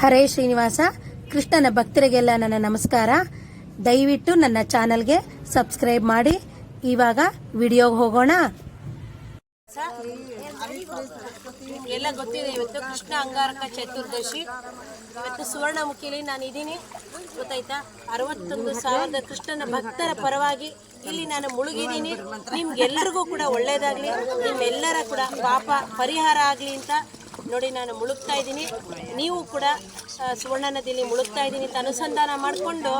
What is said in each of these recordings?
ಹರೇ ಶ್ರೀನಿವಾಸ, ಕೃಷ್ಣನ ಭಕ್ತರಿಗೆಲ್ಲ ನನ್ನ ನಮಸ್ಕಾರ. ದಯವಿಟ್ಟು ನನ್ನ ಚಾನಲ್ಗೆ ಸಬ್ಸ್ಕ್ರೈಬ್ ಮಾಡಿ. ಇವಾಗ ವಿಡಿಯೋಗೆ ಹೋಗೋಣ. ಎಲ್ಲ ಗೊತ್ತಿದೆ, ಇವತ್ತು ಕೃಷ್ಣ ಅಂಗಾರಕ ಚತುರ್ದಶಿ. ಇವತ್ತು ಸುವರ್ಣಮುಖಿಲಿ ನಾನು ಇದ್ದೀನಿ. ಗೊತ್ತಾಯ್ತಾ? ಅರವತ್ತೊಂದು ಸಾವಿರದ ಕೃಷ್ಣನ ಭಕ್ತರ ಪರವಾಗಿ ಇಲ್ಲಿ ನಾನು ಮುಳುಗಿದ್ದೀನಿ. ನಿಮ್ಗೆಲ್ಲರಿಗೂ ಕೂಡ ಒಳ್ಳೇದಾಗಲಿ, ನಿಮ್ಮೆಲ್ಲರ ಕೂಡ ಪಾಪ ಪರಿಹಾರ ಆಗಲಿ ಅಂತ ನೋಡಿ, ನಾನು ಮುಳುಗ್ತಾ ಇದ್ದೀನಿ. ನೀವು ಕೂಡ ಸುವರ್ಣ ನದಿಯಲ್ಲಿ ಮುಳುಗ್ತಾ ಇದ್ದೀನಿ. ಅಂತ ಅನುಸಂಧಾನ ಮಾಡಿಕೊಂಡು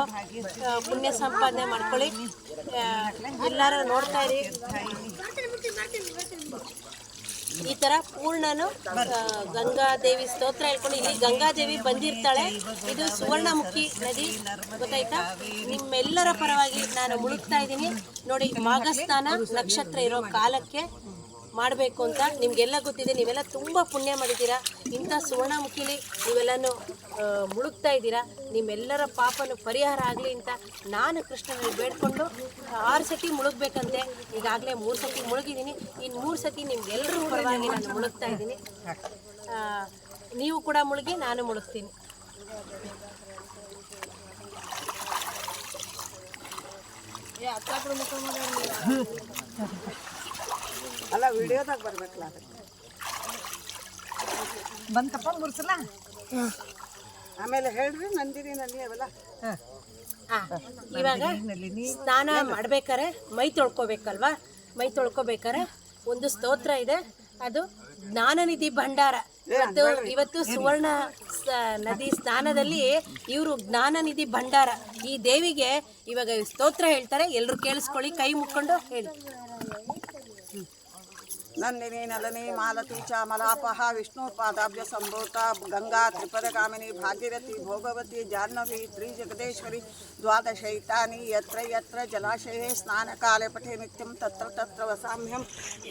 ಪುಣ್ಯ ಸಂಪಾದನೆ ಮಾಡ್ಕೊಳ್ಳಿ. ಎಲ್ಲರೂ ನೋಡ್ತಾ ಇರಿ. ಈ ತರ ಪೂರ್ಣನು ಗಂಗಾದೇವಿ ಸ್ತೋತ್ರ ಹೇಳ್ಕೊಂಡು ಇಲ್ಲಿ ಗಂಗಾದೇವಿ ಬಂದಿರ್ತಾಳೆ. ಇದು ಸುವರ್ಣಮುಖಿ ನದಿ, ಗೊತ್ತಾಯ್ತಾ? ನಿಮ್ಮೆಲ್ಲರ ಪರವಾಗಿ ನಾನು ಮುಳುಗ್ತಾ ಇದ್ದೀನಿ. ನೋಡಿ, ಮಾಘಸ್ಥಾನ ನಕ್ಷತ್ರ ಇರೋ ಕಾಲಕ್ಕೆ ಮಾಡಬೇಕು ಅಂತ ನಿಮಗೆಲ್ಲ ಗೊತ್ತಿದೆ. ನೀವೆಲ್ಲ ತುಂಬ ಪುಣ್ಯ ಮಾಡಿದ್ದೀರಾ. ಇಂಥ ಸುವರ್ಣಮುಖಿಲಿ ನೀವೆಲ್ಲನೂ ಮುಳುಗ್ತಾ ಇದ್ದೀರಾ. ನಿಮ್ಮೆಲ್ಲರ ಪಾಪನು ಪರಿಹಾರ ಆಗಲಿ ಅಂತ ನಾನು ಕೃಷ್ಣನಲ್ಲಿ ಬೇಡ್ಕೊಂಡು ಆರು ಸತಿ ಮುಳುಗ್ಬೇಕಂತೆ. ಈಗಾಗಲೇ ಮೂರು ಸತಿ ಮುಳುಗಿದ್ದೀನಿ. ಇನ್ನು ಮೂರು ಸತಿ ನಿಮ್ಗೆಲ್ಲರೂ ಪರವಾಗಿ ನಾನು ಮುಳುಗ್ತಾ ಇದ್ದೀನಿ. ನೀವು ಕೂಡ ಮುಳುಗಿ, ನಾನು ಮುಳುಗ್ತೀನಿ. ಅಲ್ಲ ವಿಡಿಯೋದಾಗ ಬರ್ಬೇಕಲ್ಲ ಅದಕ್ಕೆ. ಬಂತಪ್ಪ ಆಮೇಲೆ ಹೇಳ್ರಿ ನಂದಿನಿ ನಲ್ಲಿ ಅವೆಲ್ಲ. ಆ, ಇವಾಗ ಸ್ನಾನ ಮಾಡ್ಬೇಕಾರೆ ಮೈ ತೊಳ್ಕೊಬೇಕಲ್ವಾ? ಮೈ ತೊಳ್ಕೊಬೇಕಾರೆ ಒಂದು ಸ್ತೋತ್ರ ಇದೆ. ಅದು ಜ್ಞಾನನಿಧಿ ಭಂಡಾರ. ಇವತ್ತು ಇವತ್ತು ಸುವರ್ಣ ಸ- ನದಿ ಸ್ನಾನದಲ್ಲಿ ಇವರು ಜ್ಞಾನನಿಧಿ ಭಂಡಾರ. ಈ ದೇವಿಗೆ ಇವಾಗ ಸ್ತೋತ್ರ ಹೇಳ್ತಾರೆ. ಎಲ್ಲರೂ ಕೇಳಿಸ್ಕೊಳ್ಳಿ ಕೈ ಮುಕ್ಕೊಂಡು ಹೇಳಿ. नंदिनी नलनी, मालती चामलापः विष्णुपादाब्ज संभूता, गंगा, त्रिपदकामिनी, भागीरथी, भोगवती, जाह्नवी, त्रिजगदेश्वरी, द्वादशैतानि, यत्र यत्र जलाशये, स्नानकाले पठे नित्यं, तत्र तत्र वसाम्यं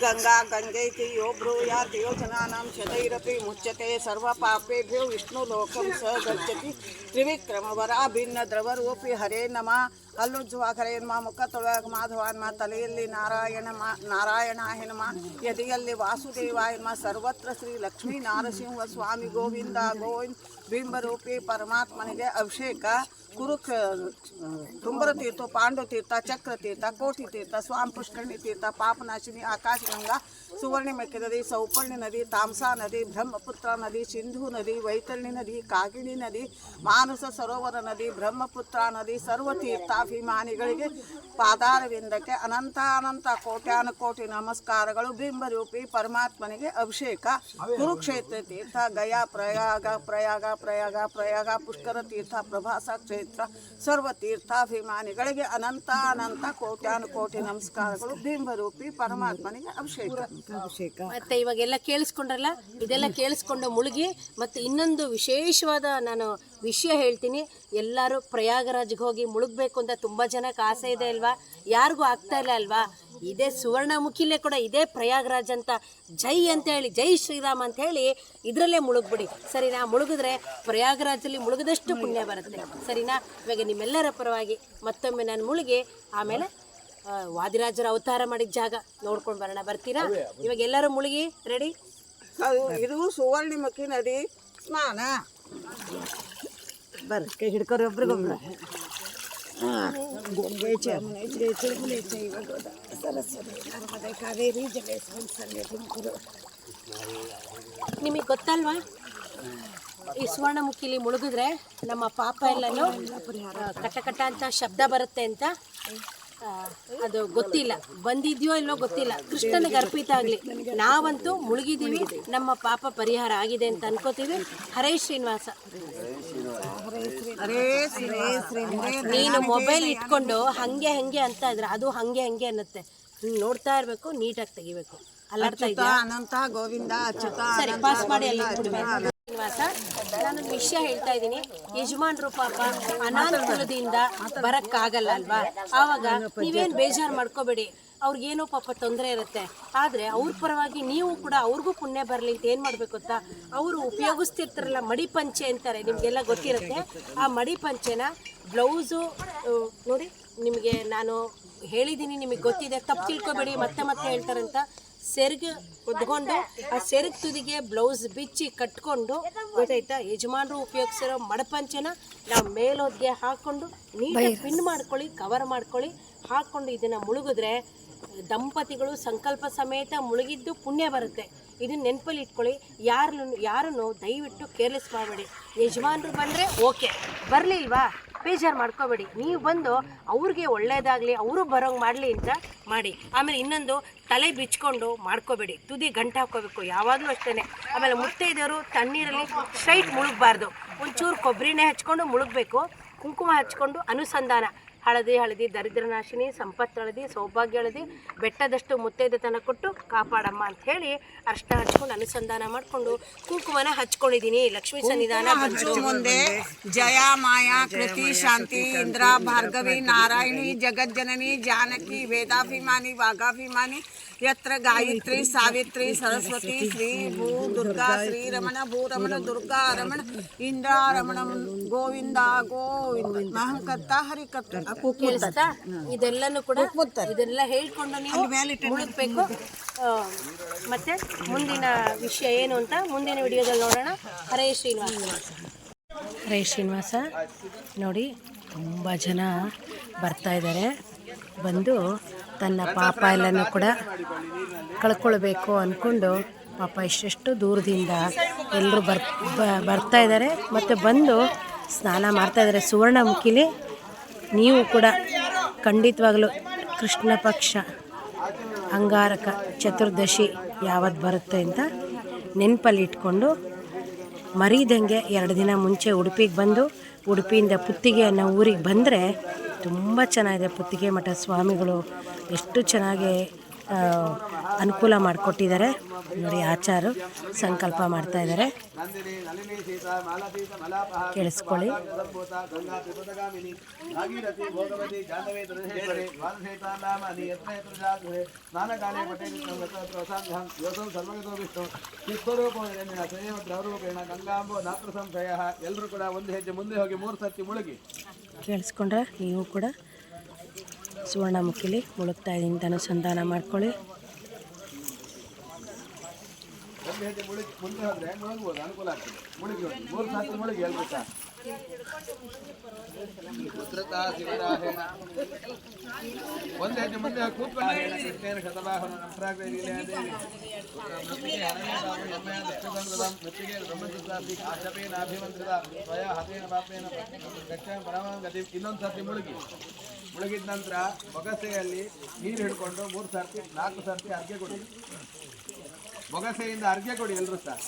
गङ्गा गङ्गैति, यो ब्रूयात् योजनानां शतैरपि मुच्यते, सर्वपापेभ्यो विष्णुलोकं स गच्छति त्रिविक्रमवराभिन्नद्रवरूपी हरे नमः। ತ್ರಿವಿಕ್ರಮ ಕರೆಯನ್ಮ ಮುಖ ತೊಳೆಯಾಗ ಮಾಧವಾನ್ಮ ತಲೆಯಲ್ಲಿ ನಾರಾಯಣ ಮಾ, ನಾರಾಯಣ ಹೆನ್ಮ ಎದೆಯಲ್ಲಿ ವಾಸುದೇವ ಎನ್ಮ ಸರ್ವತ್ರ ಶ್ರೀ ಲಕ್ಷ್ಮೀ ನಾರಸಿಂಹ ಸ್ವಾಮಿ ಗೋವಿಂದ ಗೋವಿಂದ ಬಿಂಬರೂಪಿ ಪರಮಾತ್ಮನಿಗೆ ಅಭಿಷೇಕ, ಕುರುಕ್ಷ ತೀರ್ಥ, ಪಾಂಡು ತೀರ್ಥ, ಚಕ್ರ ತೀರ್ಥ, ಕೋಟಿ ತೀರ್ಥ, ಸ್ವಾಮಿ ಪುಷ್ಕರ್ಣಿ ತೀರ್ಥ, ಪಾಪನಾಶಿನಿ ಆಕಾಶಗಂಗಾ ಸುವರ್ಣಿಮಕ್ಕಿ ನದಿ, ಸೌಪರ್ಣಿ ನದಿ, ತಾಮ್ಸಾ ನದಿ, ಬ್ರಹ್ಮಪುತ್ರ ನದಿ, ಸಿಂಧು ನದಿ, ವೈತರಣಿ ನದಿ, ಕಾಗಿಣಿ ನದಿ, ಮಾನಸ ಸರೋವರ ನದಿ, ಬ್ರಹ್ಮಪುತ್ರ ನದಿ, ಸರ್ವ ತೀರ್ಥಾಭಿಮಾನಿಗಳಿಗೆ ಪಾದಾರವಿಂದಕ್ಕೆ ಅನಂತ ಅನಂತ ಕೋಟ್ಯಾನುಕೋಟಿ ನಮಸ್ಕಾರಗಳು. ಬಿಂಬರೂಪಿ ಪರಮಾತ್ಮನಿಗೆ ಅಭಿಷೇಕ. ಕುರುಕ್ಷೇತ್ರ ತೀರ್ಥ ಗಯಾ ಪ್ರಯಾಗ ಪ್ರಯಾಗ ಪ್ರಯಾಗ ಪ್ರಯಾಗ ಪುಷ್ಕರ ತೀರ್ಥ ಪ್ರಭಾಸ ಕ್ಷೇತ್ರ ಸರ್ವ ತೀರ್ಥಾಭಿಮಾನಿಗಳಿಗೆ ಅನಂತ ಅನಂತ ಕೋಟ್ಯಾನು ಕೋಟಿ ನಮಸ್ಕಾರಗಳು. ಬಿಂಬರೂಪಿ ಪರಮಾತ್ಮನಿಗೆ ಅಭಿಷೇಕ. ಅಭಿಷೇಕ. ಮತ್ತೆ ಇವಾಗೆಲ್ಲ ಕೇಳಿಸ್ಕೊಂಡ್ರಲ್ಲ? ಇದೆಲ್ಲ ಕೇಳಿಸ್ಕೊಂಡು ಮುಳುಗಿ ಮತ್ತೆ ಇನ್ನೊಂದು ವಿಶೇಷವಾದ ನಾನು ವಿಷಯ ಹೇಳ್ತೀನಿ. ಎಲ್ಲರೂ ಪ್ರಯಾಗರಾಜ್ಗೆ ಹೋಗಿ ಮುಳುಗಬೇಕು ಅಂತ ತುಂಬ ಜನಕ್ಕೆ ಆಸೆ ಇದೆ ಅಲ್ವಾ? ಯಾರಿಗೂ ಆಗ್ತಾ ಇಲ್ಲ ಅಲ್ವಾ? ಇದೇ ಸುವರ್ಣಮುಖಿಲೇ ಕೂಡ ಇದೇ ಪ್ರಯಾಗರಾಜ್ ಅಂತ ಜೈ ಅಂತ ಹೇಳಿ ಜೈ ಶ್ರೀರಾಮ್ ಅಂತ ಹೇಳಿ ಇದರಲ್ಲೇ ಮುಳುಗ್ಬಿಡಿ. ಸರಿನಾ? ಮುಳುಗಿದ್ರೆ ಪ್ರಯಾಗರಾಜಲ್ಲಿ ಮುಳುಗದಷ್ಟು ಪುಣ್ಯ ಬರುತ್ತೆ. ಸರಿನಾ? ಇವಾಗ ನಿಮ್ಮೆಲ್ಲರ ಪರವಾಗಿ ಮತ್ತೊಮ್ಮೆ ನಾನು ಮುಳುಗಿ ಆಮೇಲೆ ವಾದಿರಾಜರ ಅವತಾರ ಮಾಡಿದ ಜಾಗ ನೋಡ್ಕೊಂಡು ಬರೋಣ. ಬರ್ತೀರಾ? ಇವಾಗ ಎಲ್ಲರೂ ಮುಳುಗಿ ರೆಡಿ ಇದು ಸುವರ್ಣಿಮುಖಿ ನದಿ ಸ್ನಾನ. ಬರ್ರಿ, ಕೈ ಹಿಡ್ಕೋರಿ ಒಬ್ರಿಗೊಬ್ರು. ನಿಮಗೆ ಗೊತ್ತಲ್ವಾ? ಈ ಸುವರ್ಣಮುಖಿಲಿ ಮುಳುಗಿದ್ರೆ ನಮ್ಮ ಪಾಪ ಎಲ್ಲನೂ ಕಟ ಕಟ ಅಂತ ಶಬ್ದ ಬರುತ್ತೆ ಅಂತ ಅದು ಗೊತ್ತಿಲ್ಲ. ಬಂದಿದ್ಯೋ ಇಲ್ಲೋ ಗೊತ್ತಿಲ್ಲ. ಕೃಷ್ಣನಿಗೆ ಅರ್ಪಿತ ಆಗಲಿ. ನಾವಂತೂ ಮುಳುಗಿದ್ದೀವಿ. ನಮ್ಮ ಪಾಪ ಪರಿಹಾರ ಆಗಿದೆ ಅಂತ ಅನ್ಕೋತೀವಿ. ಹರೇ ಶ್ರೀನಿವಾಸ. ನೀನು ಮೊಬೈಲ್ ಇಟ್ಕೊಂಡು ಹಂಗೆ ಹಂಗೆ ಅಂತ ಇದ್ರೆ ಅದು ಹಂಗೆ ಹಂಗೆ ಅನ್ನತ್ತೆ. ನೋಡ್ತಾ ಇರಬೇಕು ನೀಟಾಗಿ ತೆಗಿಬೇಕು. ಅಲ್ಲಾಡ್ತಾ ಅನಂತ ಗೋವಿಂದ ಸರಿ ಪಾಸ್ ಮಾಡಿ ಅಲ್ಲಿ. ನಾನು ವಿಷಯ ಹೇಳ್ತಾ ಇದ್ದೀನಿ. ಯಜಮಾನ್ರು ಪಾಪ ಅನಾನುಕೂಲದಿಂದ ಬರಕ್ಕಾಗಲ್ಲ ಅಲ್ವಾ? ಆವಾಗ ನೀವೇನು ಬೇಜಾರು ಮಾಡ್ಕೋಬೇಡಿ. ಅವ್ರಿಗೇನೋ ಪಾಪ ತೊಂದರೆ ಇರುತ್ತೆ. ಆದರೆ ಅವ್ರ ಪರವಾಗಿ ನೀವು ಕೂಡ ಅವ್ರಿಗೂ ಪುಣ್ಯ ಬರಲಿ ಅಂತ ಏನು ಮಾಡಬೇಕು ಗೊತ್ತಾ? ಅವರು ಉಪಯೋಗಿಸ್ತಿರ್ತಾರಲ್ಲ ಮಡಿಪಂಚೆ ಅಂತಾರೆ, ನಿಮಗೆಲ್ಲ ಗೊತ್ತಿರುತ್ತೆ. ಆ ಮಡಿಪಂಚೆನ ಬ್ಲೌಸು ನೋಡಿ, ನಿಮಗೆ ನಾನು ಹೇಳಿದ್ದೀನಿ, ನಿಮಗೆ ಗೊತ್ತಿದೆ. ತಪ್ಪು ತಿಳ್ಕೊಬೇಡಿ, ಮತ್ತೆ ಮತ್ತೆ ಹೇಳ್ತಾರಂತ. ಸೆರಗು ಹೊದ್ಕೊಂಡು ಆ ಸೆರಗು ತುದಿಗೆ ಬ್ಲೌಸ್ ಬಿಚ್ಚಿ ಕಟ್ಕೊಂಡು ಗೊತ್ತಾಯ್ತಾ? ಯಜಮಾನರು ಉಪಯೋಗಿಸಿರೋ ಮಡಪಂಚನ ನಾವು ಮೇಲೋದ್ಗೆ ಹಾಕೊಂಡು ನೀಟಾಗಿ ಪಿನ್ ಮಾಡ್ಕೊಳ್ಳಿ ಕವರ್ ಮಾಡ್ಕೊಳ್ಳಿ ಹಾಕ್ಕೊಂಡು ಇದನ್ನು ಮುಳುಗಿದ್ರೆ ದಂಪತಿಗಳು ಸಂಕಲ್ಪ ಸಮೇತ ಮುಳುಗಿದ್ದು ಪುಣ್ಯ ಬರುತ್ತೆ. ಇದನ್ನ ನೆನಪಲ್ಲಿ ಇಟ್ಕೊಳ್ಳಿ ಯಾರು ಯಾರನ್ನು ದಯವಿಟ್ಟು ಕೇರ್ಲೆಸ್ ಮಾಡಬೇಡಿ. ಯಜಮಾನರು ಬಂದರೆ ಓಕೆ ಬರಲಿಲ್ವಾ? ಬೇಜಾರು ಮಾಡ್ಕೋಬೇಡಿ. ನೀವು ಬಂದು ಅವ್ರಿಗೆ ಒಳ್ಳೆಯದಾಗಲಿ ಅವರು ಬರೋಂಗೆ ಮಾಡಲಿ ಅಂತ ಮಾಡಿ. ಆಮೇಲೆ ಇನ್ನೊಂದು ತಲೆ ಬಿಚ್ಕೊಂಡು ಮಾಡ್ಕೋಬೇಡಿ. ತುದಿ ಗಂಟು ಹಾಕೋಬೇಕು ಯಾವಾಗಲೂ ಅಷ್ಟೇ ಆಮೇಲೆ ಮುತ್ತೈದೆಯವರು ತಣ್ಣೀರಲ್ಲಿ ಸ್ಟ್ರೈಟ್ ಮುಳುಗಬಾರ್ದು. ಒಂಚೂರು ಕೊಬ್ಬರಿನೇ ಹಚ್ಕೊಂಡು ಮುಳುಗಬೇಕು. ಕುಂಕುಮ ಹಚ್ಕೊಂಡು ಅನುಸಂಧಾನ. ಹಳದಿ ಹಳದಿ ದರಿದ್ರನಾಶಿನಿ ಸಂಪತ್ತು ಹಳದಿ ಸೌಭಾಗ್ಯ ಹಳದಿ ಬೆಟ್ಟದಷ್ಟು ಮುತ್ತೈದೆತನ ಕೊಟ್ಟು ಕಾಪಾಡಮ್ಮ ಅಂತ ಹೇಳಿ ಅರ್ಶನ ಹಚ್ಕೊಂಡು ಅನುಸಂಧಾನ ಮಾಡಿಕೊಂಡು ಕುಂಕುಮನ ಹಚ್ಕೊಂಡಿದ್ದೀನಿ ಲಕ್ಷ್ಮೀ ಸನ್ನಿಧಾನ ಹಚ್ಚು ಮುಂದೆ ಜಯ ಮಾಯಾ ಕೃತಿ ಶಾಂತಿ ಇಂದ್ರ ಭಾರ್ಗವಿ ನಾರಾಯಣಿ ಜಗಜ್ಜನನಿ ಜಾನಕಿ ವೇದಾಭಿಮಾನಿ ವಾಗಾಭಿಮಾನಿ ಯತ್ರ ಗಾಯತ್ರಿ ಸಾವಿತ್ರಿ ಸರಸ್ವತಿ ಶ್ರೀ ಭೂ ದುರ್ಗಾ ಶ್ರೀರಮಣ ಭೂರಮಣ ದುರ್ಗಾ ರಮಣ ಇಂದ್ರ ರಮಣ ಗೋವಿಂದ ಗೋವಿಂದ ಮಹಂಕರ್ತ ಹರಿಕರ್ತ ಕೇಳಿಸ್ತಾ? ಇದೆಲ್ಲನೂ ಕೂಡ ಇದೆಲ್ಲ ಹೇಳ್ಕೊಂಡು ನೀವು ಮುಳುಗ್ಬೇಕು ಮತ್ತೆ ಮುಂದಿನ ವಿಷಯ ಏನು ಅಂತ ಮುಂದಿನ ವಿಡಿಯೋದಲ್ಲಿ ನೋಡೋಣ. ಹರೇ ಶ್ರೀನಿವಾಸ. ಹರೇ ಶ್ರೀನಿವಾಸ. ನೋಡಿ ತುಂಬ ಜನ ಬರ್ತಾ ಇದ್ದಾರೆ. ಬಂದು ತನ್ನ ಪಾಪ ಎಲ್ಲನೂ ಕೂಡ ಕಳ್ಕೊಳ್ಬೇಕು ಅಂದ್ಕೊಂಡು ಪಾಪ ಇಷ್ಟೆಷ್ಟು ದೂರದಿಂದ ಎಲ್ಲರೂ ಬರ್ ಬರ್ತಾ ಇದ್ದಾರೆ. ಮತ್ತು ಬಂದು ಸ್ನಾನ ಮಾಡ್ತಾ ಇದ್ದಾರೆ ಸುವರ್ಣಮುಖಿಲಿ. ನೀವು ಕೂಡ ಖಂಡಿತವಾಗಲೂ ಕೃಷ್ಣ ಪಕ್ಷ ಅಂಗಾರಕ ಚತುರ್ದಶಿ ಯಾವತ್ತು ಬರುತ್ತೆ ಅಂತ ನೆನಪಲ್ಲಿ ಇಟ್ಕೊಂಡು ಮರೀದಂಗೆ ಎರಡು ದಿನ ಮುಂಚೆ ಉಡುಪಿಗೆ ಬಂದು ಉಡುಪಿಯಿಂದ ಪುತ್ತಿಗೆ ಅನ್ನೋ ಊರಿಗೆ ಬಂದರೆ ತುಂಬ ಚೆನ್ನಾಗಿದೆ ಪುತ್ತಿಗೆ ಮಠ ಸ್ವಾಮಿಗಳು ಎಷ್ಟು ಚೆನ್ನಾಗಿ ಅನುಕೂಲ ಮಾಡಿಕೊಟ್ಟಿದ್ದಾರೆ. ನೋಡಿ, ಆಚಾರು ಸಂಕಲ್ಪ ಮಾಡ್ತಾ ಇದ್ದಾರೆ. ಕೇಳಿಸ್ಕೊಳ್ಳಿ. ಎಲ್ಲರೂ ಕೂಡ ಒಂದು ಹೆಜ್ಜೆ ಮುಂದೆ ಹೋಗಿ ಮೂರು ಮುಳುಗಿ ಕೇಳಿಸ್ಕೊಂಡ್ರೆ ನೀವು ಕೂಡ ಸುವರ್ಣಮುಖಿಲಿ ಮುಳುಗ್ತಾ ಇದ್ದೀನಿ ತಾನು ಅನುಸಂಧಾನ ಮಾಡ್ಕೊಳ್ಳಿ. ಒಂದು ಹೆಜ್ಜೆ ಮುಂದೆ ಕೂತ್ಕೊಂಡು ಇನ್ನೊಂದು ಸರ್ತಿ ಮುಳುಗಿ ಮುಳುಗಿದ ನಂತರ ಬೊಗಸೆಯಲ್ಲಿ ನೀರು ಹಿಡ್ಕೊಂಡು ಮೂರು ಸರ್ತಿ, ನಾಲ್ಕು ಸರ್ತಿ ಅರ್ಘ್ಯ ಕೊಡಿ. ಬೊಗಸೆಯಿಂದ ಅರ್ಗೆ ಕೊಡಿ ಎಲ್ಲರೂ ಸರ್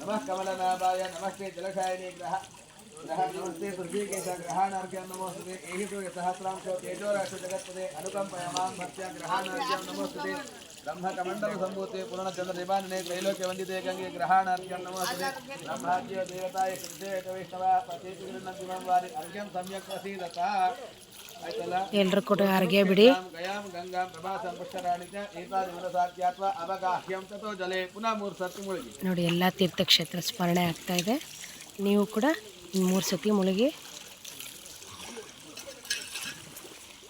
ನಮಃ ಕಮಲನಾಭಾಯ, ನಮಸ್ತೆ ಜಲಶಾಯಿನಿ ಗ್ರಹ. ಗ್ರಹ, ನಮಸ್ತೆ ಪೃಥ್ವೀಕೇಶ ಗ್ರಹಾಣಾರ್ಘ್ಯಂ ನಮೋಸ್ತದೆ ಏಹಿತು ಸಹಸ್ರಾಂಶೋ ತೇಜೋರಾಶ ಜಗತ್ತದೆ ಅನುಕಂಪಯ ಮಾಂ ಭಕ್ತ್ಯ ಗ್ರಹಾಣಾರ್ಘ್ಯಂ ನಮೋಸ್ತುತೆ. ಬ್ರಹ್ಮಕಮಂಡಲ ಸಂಭೂತಿ ಪೂರ್ಣಚಂದ್ರ ನಿಬಾನನೆ ತ್ರೈಲೋಕ್ಯ ವಂದಿತೆ ಗಂಗೆ ಗ್ರಹಾಣಾರ್ಘ್ಯಂ ನಮೋಸ್ತುತೆ ಬ್ರಹ್ಮಾದ್ಯ ದೇವತಾಯ ಕೃಷ್ಣೇ ವೈಷ್ಣವ ಪತೇತಿ ಗೃಹಣಂತಿಮಂ ವಾರಿ ಅರ್ಘ್ಯಂ ಸಮ್ಯಕ್ ಪ್ರಸೀದತ. ಆಯ್ತಲ್ಲ? ಎಲ್ಲರೂ ಕೂಡ ಅರ್ಗೆ ಬಿಡಿ. ಗಯಾಂ ಗಂಗಾ ಪ್ರಭಾಸಂ ಪುಷ್ಕರಾಣಿ ಚ ಏತಾದಿ ಮನಸಾಧ್ಯಾತ್ವ ಅವಗಾಹ್ಯಂ ತಥೋ ಜಲೆ. ಪುನಃ ಮೂರು ಸರ್ತಿ ಮುಳುಗಿ. ನೋಡಿ ಎಲ್ಲ ತೀರ್ಥಕ್ಷೇತ್ರ ಸ್ಮರಣೆ ಆಗ್ತಾ ಇದೆ. ನೀವು ಕೂಡ ಮೂರು ಸತಿ ಮುಳುಗಿ.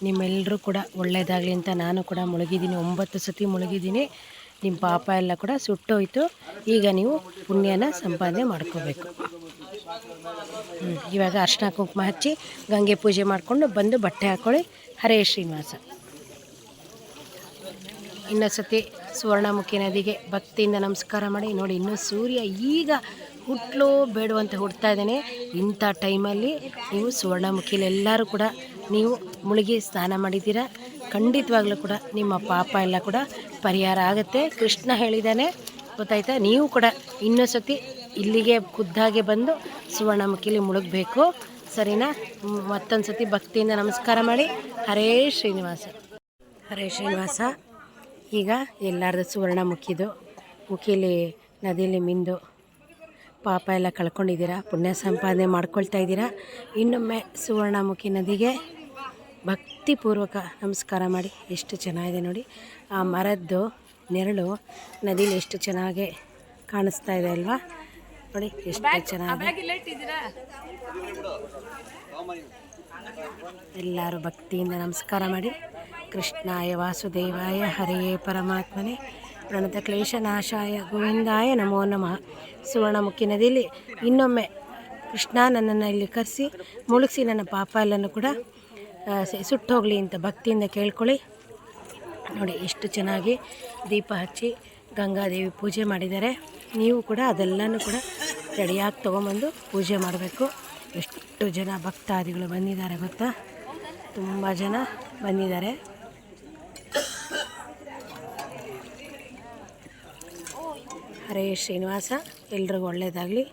ನಿಮ್ಮೆಲ್ಲರೂ ಕೂಡ ಒಳ್ಳೆಯದಾಗಲಿ ಅಂತ ನಾನು ಕೂಡ ಮುಳುಗಿದ್ದೀನಿ. ಒಂಬತ್ತು ಸತಿ ಮುಳುಗಿದ್ದೀನಿ. ನಿಮ್ಮ ಪಾಪ ಎಲ್ಲ ಕೂಡ ಸುಟ್ಟೋಯ್ತು. ಈಗ ನೀವು ಪುಣ್ಯನ ಸಂಪಾದನೆ ಮಾಡ್ಕೋಬೇಕು. ಇವಾಗ ಅರ್ಶಿನ ಕುಂಕುಮ ಹಚ್ಚಿ ಗಂಗೆ ಪೂಜೆ ಮಾಡಿಕೊಂಡು ಬಂದು ಬಟ್ಟೆ ಹಾಕ್ಕೊಳ್ಳಿ ಹರೇ ಶ್ರೀನಿವಾಸ. ಇನ್ನೊಂದು ಸತಿ ಸುವರ್ಣಮುಖಿ ನದಿಗೆ ಭಕ್ತಿಯಿಂದ ನಮಸ್ಕಾರ ಮಾಡಿ. ನೋಡಿ, ಇನ್ನೂ ಸೂರ್ಯ ಈಗ ಹುಟ್ಟಲು ಬೇಡುವಂತ ಹುಡ್ತಾ ಇದ್ದಾನೆ. ಇಂಥ ಟೈಮಲ್ಲಿ ನೀವು ಸುವರ್ಣಮುಖಿಲಿ ಎಲ್ಲರೂ ಕೂಡ ನೀವು ಮುಳುಗಿ ಸ್ನಾನ ಮಾಡಿದ್ದೀರಾ? ಖಂಡಿತವಾಗ್ಲೂ ಕೂಡ ನಿಮ್ಮ ಪಾಪ ಎಲ್ಲ ಕೂಡ ಪರಿಹಾರ ಆಗುತ್ತೆ. ಕೃಷ್ಣ ಹೇಳಿದ್ದಾನೆ ಗೊತ್ತಾಯ್ತಾ? ನೀವು ಕೂಡ ಇನ್ನೊಂದು ಸತಿ ಇಲ್ಲಿಗೆ ಖುದ್ದಾಗೆ ಬಂದು ಸುವರ್ಣಮುಖಿಲಿ ಮುಳುಗಬೇಕು. ಸರಿನಾ? ಮತ್ತೊಂದು ಸತಿ ಭಕ್ತಿಯಿಂದ ನಮಸ್ಕಾರ ಮಾಡಿ. ಹರೇ ಶ್ರೀನಿವಾಸ. ಹರೇ ಶ್ರೀನಿವಾಸ. ಈಗ ಎಲ್ಲರದು ಸುವರ್ಣ ಮುಖಿದು ಮುಖಿಲಿ ನದಿಯಲ್ಲಿ ಮಿಂದು ಪಾಪ ಎಲ್ಲ ಕಳ್ಕೊಂಡಿದ್ದೀರಾ? ಪುಣ್ಯ ಸಂಪಾದನೆ ಮಾಡ್ಕೊಳ್ತಾ ಇದ್ದೀರಾ? ಇನ್ನೊಮ್ಮೆ ಸುವರ್ಣಮುಖಿ ನದಿಗೆ ಭಕ್ತಿಪೂರ್ವಕ ನಮಸ್ಕಾರ ಮಾಡಿ. ಎಷ್ಟು ಚೆನ್ನಾಗಿದೆ ನೋಡಿ. ಆ ಮರದ್ದು ನೆರಳು ನದಿಲಿ ಎಷ್ಟು ಚೆನ್ನಾಗಿ ಕಾಣಿಸ್ತಾ ಇದೆ ಅಲ್ವಾ? ನೋಡಿ ಎಷ್ಟು ಚೆನ್ನಾಗಿದೆ. ಎಲ್ಲರೂ ಭಕ್ತಿಯಿಂದ ನಮಸ್ಕಾರ ಮಾಡಿ. ಕೃಷ್ಣಾಯ ವಾಸುದೇವಾಯ ಹರಿಯೇ ಪರಮಾತ್ಮನೇ. ಪ್ರಣತ ಕ್ಲೇಶನಾಶಾಯ ಗೋವಿಂದಾಯ ನಮೋ ನಮಃ. ಸುವರ್ಣಮುಖಿ ನದಿಯಲ್ಲಿ ಇನ್ನೊಮ್ಮೆ ಕೃಷ್ಣ ನನ್ನನ್ನು ಇಲ್ಲಿ ಕರೆಸಿ ಮುಳುಗಿಸಿ ನನ್ನ ಪಾಪ ಎಲ್ಲನೂ ಕೂಡ ಆ, ಹೋಗಲಿ ಅಂತ ಭಕ್ತಿಯಿಂದ ಕೇಳ್ಕೊಳ್ಳಿ. ನೋಡಿ ಎಷ್ಟು ಚೆನ್ನಾಗಿ ದೀಪ ಹಚ್ಚಿ ಗಂಗಾದೇವಿ ಪೂಜೆ ಮಾಡಿದ್ದಾರೆ. ನೀವು ಕೂಡ ಅದೆಲ್ಲನೂ ಕೂಡ ರೆಡಿಯಾಗಿ ತೊಗೊಂಬಂದು ಪೂಜೆ ಮಾಡಬೇಕು. ಎಷ್ಟು ಜನ ಭಕ್ತಾದಿಗಳು ಬಂದಿದ್ದಾರೆ ಗೊತ್ತಾ? ತುಂಬ ಜನ ಬಂದಿದ್ದಾರೆ. ಹರೇ ಶ್ರೀನಿವಾಸ ಎಲ್ರಿಗೂ ಒಳ್ಳೆಯದಾಗಲಿ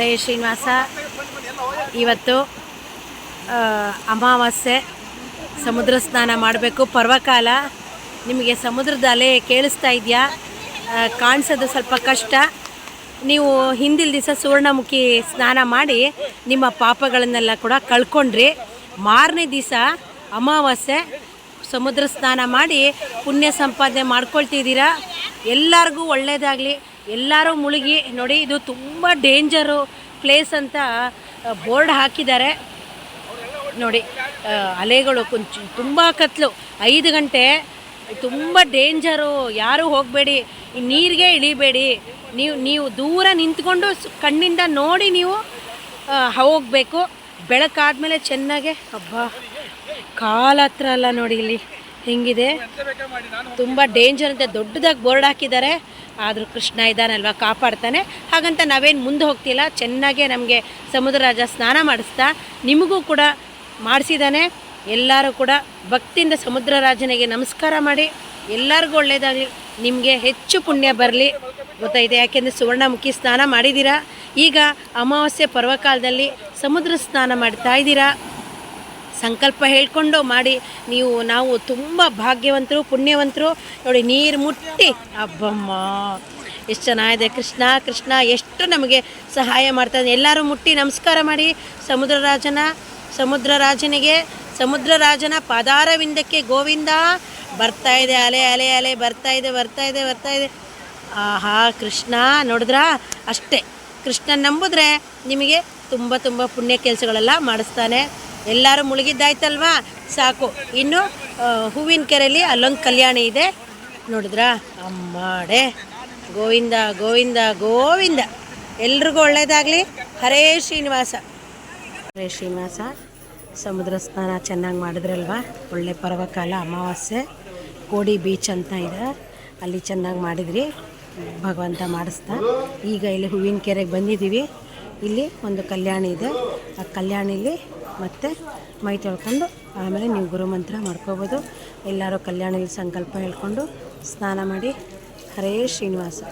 ಹರೇ ಶ್ರೀನಿವಾಸ. ಇವತ್ತು ಅಮಾವಾಸ್ಯೆ. ಸಮುದ್ರ ಸ್ನಾನ ಮಾಡಬೇಕು. ಪರ್ವಕಾಲ. ನಿಮಗೆ ಸಮುದ್ರದ ಅಲೆ ಕೇಳಿಸ್ತಾ ಇದೆಯಾ? ಕಾಣಿಸೋದು ಸ್ವಲ್ಪ ಕಷ್ಟ. ನೀವು ಹಿಂದಿಲ್ ದಿವಸ ಸುವರ್ಣಮುಖಿ ಸ್ನಾನ ಮಾಡಿ ನಿಮ್ಮ ಪಾಪಗಳನ್ನೆಲ್ಲ ಕೂಡ ಕಳ್ಕೊಂಡ್ರಿ. ಮಾರನೇ ದಿವಸ ಅಮಾವಾಸ್ಯೆ. ಸಮುದ್ರ ಸ್ನಾನ ಮಾಡಿ ಪುಣ್ಯ ಸಂಪಾದನೆ ಮಾಡ್ಕೊಳ್ತಿದ್ದೀರಾ? ಎಲ್ಲರಿಗೂ ಒಳ್ಳೆಯದಾಗಲಿ ಎಲ್ಲರೂ ಮುಳುಗಿ, ನೋಡಿ ಇದು ತುಂಬ ಡೇಂಜರು ಪ್ಲೇಸ್ ಅಂತ ಬೋರ್ಡ್ ಹಾಕಿದ್ದಾರೆ. ನೋಡಿ ಅಲೆಗಳು ಕೊಂಚ, ತುಂಬ ಕತ್ಲು. ಐದು ಗಂಟೆ, ತುಂಬ ಡೇಂಜರು. ಯಾರೂ ಹೋಗಬೇಡಿ ನೀರಿಗೆ ಇಳಿಬೇಡಿ. ನೀವು ನೀವು ದೂರ ನಿಂತ್ಕೊಂಡು ಕಣ್ಣಿಂದ ನೋಡಿ ನೀವು ಹೋಗಬೇಕು. ಬೆಳಕಾದ್ಮೇಲೆ ಚೆನ್ನಾಗೆ ಹಬ್ಬ ಕಾಲ ಹತ್ರ ಅಲ್ಲ ನೋಡಿ ಇಲ್ಲಿ. ಹೆಂಗಿದೆ? ತುಂಬ ಡೇಂಜರ್ ಅಂತ. ದೊಡ್ಡದಾಗಿ ಬೋರ್ಡ್ ಹಾಕಿದ್ದಾರೆ. ಆದರೂ ಕೃಷ್ಣ ಇದ್ದಾನಲ್ವ ಕಾಪಾಡ್ತಾನೆ. ಹಾಗಂತ ನಾವೇನು ಮುಂದೆ ಹೋಗ್ತಿಲ್ಲ. ಚೆನ್ನಾಗೆ ನಮಗೆ ಸಮುದ್ರ ರಾಜ ಸ್ನಾನ ಮಾಡಿಸ್ತಾ ನಿಮಗೂ ಕೂಡ ಮಾಡಿಸಿದ್ದಾನೆ ಎಲ್ಲರೂ ಕೂಡ ಭಕ್ತಿಯಿಂದ ಸಮುದ್ರ ರಾಜನಿಗೆ ನಮಸ್ಕಾರ ಮಾಡಿ. ಎಲ್ಲರಿಗೂ ಒಳ್ಳೆಯದಾಗಲಿ ನಿಮಗೆ ಹೆಚ್ಚು ಪುಣ್ಯ ಬರಲಿ. ಗೊತ್ತಾಯಿದೆ ಯಾಕೆಂದರೆ ಸುವರ್ಣಮುಖಿ ಸ್ನಾನ ಮಾಡಿದ್ದೀರಾ? ಈಗ ಅಮಾವಾಸ್ಯೆ ಪರ್ವಕಾಲದಲ್ಲಿ ಸಮುದ್ರ ಸ್ನಾನ ಮಾಡ್ತಾ ಇದ್ದೀರಾ? ಸಂಕಲ್ಪ ಹೇಳಿಕೊಂಡು ಮಾಡಿ, ನೀವು, ನಾವು ತುಂಬ ಭಾಗ್ಯವಂತರು, ಪುಣ್ಯವಂತರು. ನೋಡಿ, ನೀರು ಮುಟ್ಟಿ. ಅಬ್ಬಮ್ಮ. ಎಷ್ಟು ಚೆನ್ನಾಗಿದೆ. ಕೃಷ್ಣ ಕೃಷ್ಣ, ಎಷ್ಟು ನಮಗೆ ಸಹಾಯ ಮಾಡ್ತಾನೆ ಎಲ್ಲರೂ ಮುಟ್ಟಿ, ನಮಸ್ಕಾರ ಮಾಡಿ. ಸಮುದ್ರ ರಾಜನ, ಸಮುದ್ರ ರಾಜನಿಗೆ, ಸಮುದ್ರ ರಾಜನ ಪಾದಾರವಿಂದಕ್ಕೆ ಗೋವಿಂದ ಬರ್ತಾ ಇದೆ, ಅಲೆ ಅಲೆ ಅಲೆ, ಬರ್ತಾ ಇದೆ ಬರ್ತಾ ಇದೆ ಬರ್ತಾ ಇದೆ. ಆಹಾ, ಕೃಷ್ಣ, ನೋಡಿದ್ರಾ? ಅಷ್ಟೇ. ಕೃಷ್ಣ ನಂಬಿದ್ರೆ ನಿಮಗೆ ತುಂಬ ತುಂಬ ಪುಣ್ಯ ಕೆಲಸಗಳೆಲ್ಲ ಮಾಡಿಸ್ತಾನೆ. ಎಲ್ಲರೂ ಮುಳುಗಿದ್ದಾಯ್ತಲ್ವಾ? ಸಾಕು. ಇನ್ನು ಹೂವಿನ ಕೆರೆಯಲ್ಲಿ ಅಲ್ಲೊಂದು ಕಲ್ಯಾಣಿ ಇದೆ. ನೋಡಿದ್ರಾ? ಅಮ್ಮಾಡೆ. ಗೋವಿಂದ ಗೋವಿಂದ ಗೋವಿಂದ. ಎಲ್ರಿಗೂ ಒಳ್ಳೆಯದಾಗಲಿ ಹರೇ ಶ್ರೀನಿವಾಸ. ಹರೇ ಶ್ರೀನಿವಾಸ. ಸಮುದ್ರ ಸ್ನಾನ ಚೆನ್ನಾಗಿ ಮಾಡಿದ್ರಲ್ವಾ? ಒಳ್ಳೆ ಪರ್ವಕಾಲ ಅಮಾವಾಸ್ಯೆ. ಕೋಡಿ ಬೀಚ್ ಅಂತ ಇದೆ. ಅಲ್ಲಿ ಚೆನ್ನಾಗಿ ಮಾಡಿದ್ರಿ. ಭಗವಂತ ಮಾಡಿಸ್ತಾ. ಈಗ ಇಲ್ಲಿ ಹೂವಿನ ಕೆರೆಗೆ ಬಂದಿದ್ದೀವಿ. ಇಲ್ಲಿ ಒಂದು ಕಲ್ಯಾಣಿ ಇದೆ. ಆ ಕಲ್ಯಾಣಿಲಿ ಮತ್ತೆ ಮೈ ತೊಳ್ಕೊಂಡು ಆಮೇಲೆ ನೀವು ಗುರುಮಂತ್ರ ಮಾಡ್ಕೋಬೋದು. ಎಲ್ಲರೂ ಕಲ್ಯಾಣ ಸಂಕಲ್ಪ ಹೇಳ್ಕೊಂಡು ಸ್ನಾನ ಮಾಡಿ. ಹರೇ ಶ್ರೀನಿವಾಸ.